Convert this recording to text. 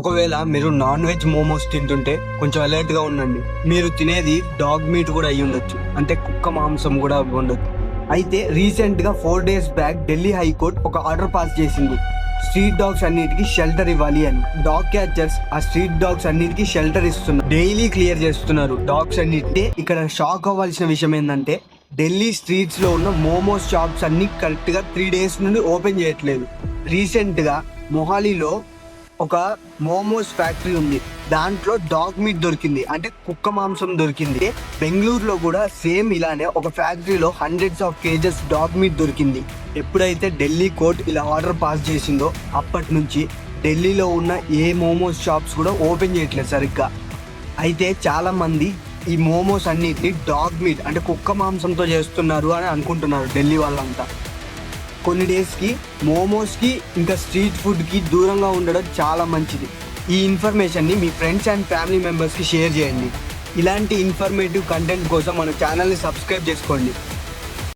ఒకవేళ మీరు non veg momos తింటుంటే కొంచెం అలర్ట్గా ఉండండి. మీరు తినేది డాగ్ మీట్ కూడా అయి ఉండొచ్చు. అంటే కుక్క మాంసం కూడా ఉండొచ్చు. అయితే రీసెంట్గా four days back Delhi high court ఒక ఆర్డర్ పాస్ చేసింది. స్ట్రీట్ డాగ్స్ అన్నిటికీ షెల్టర్ ఇవ్వాలి అని. డాగ్ క్యాచర్స్ ఆ స్ట్రీట్ డాగ్స్ అన్నిటికీ షెల్టర్ ఇస్తున్నారు డైలీ క్లియర్ చేస్తున్నారు డాగ్స్ అన్నిటి ఇక్కడ షాక్ అవ్వాల్సిన విషయం ఏంటంటే ఢిల్లీ స్ట్రీట్స్లో ఉన్న మోమోస్ షాప్స్ అన్ని కరెక్ట్గా త్రీ డేస్ నుండి ఓపెన్ చేయట్లేదు. రీసెంట్గా మొహాలీలో ఒక మోమోస్ ఫ్యాక్టరీ ఉంది. దాంట్లో డాగ్ మీట్ దొరికింది. అంటే కుక్క మాంసం దొరికింది. బెంగళూరులో కూడా సేమ్ ఇలానే ఒక ఫ్యాక్టరీలో hundreds of cages dog meat దొరికింది. ఎప్పుడైతే ఢిల్లీ కోర్ట్ ఇలా ఆర్డర్ పాస్ చేసిందో అప్పటి నుంచి ఢిల్లీలో ఉన్న ఏ మోమోస్ షాప్స్ కూడా ఓపెన్ చేయట్లేదు సరిగ్గా. అయితే చాలా మంది ఈ మోమోస్ అన్నిటిని డాగ్ మీట్ అంటే కుక్క మాంసంతో చేస్తున్నారు అని అనుకుంటున్నారు ఢిల్లీ వాళ్ళంతా. కొన్ని డేస్కి మోమోస్కి ఇంకా స్ట్రీట్ ఫుడ్కి దూరంగా ఉండడం చాలా మంచిది. ఈ ఇన్ఫర్మేషన్ని మీ ఫ్రెండ్స్ అండ్ ఫ్యామిలీ మెంబర్స్కి షేర్ చేయండి. ఇలాంటి ఇన్ఫర్మేటివ్ కంటెంట్ కోసం మన ఛానల్ని సబ్స్క్రైబ్ చేసుకోండి.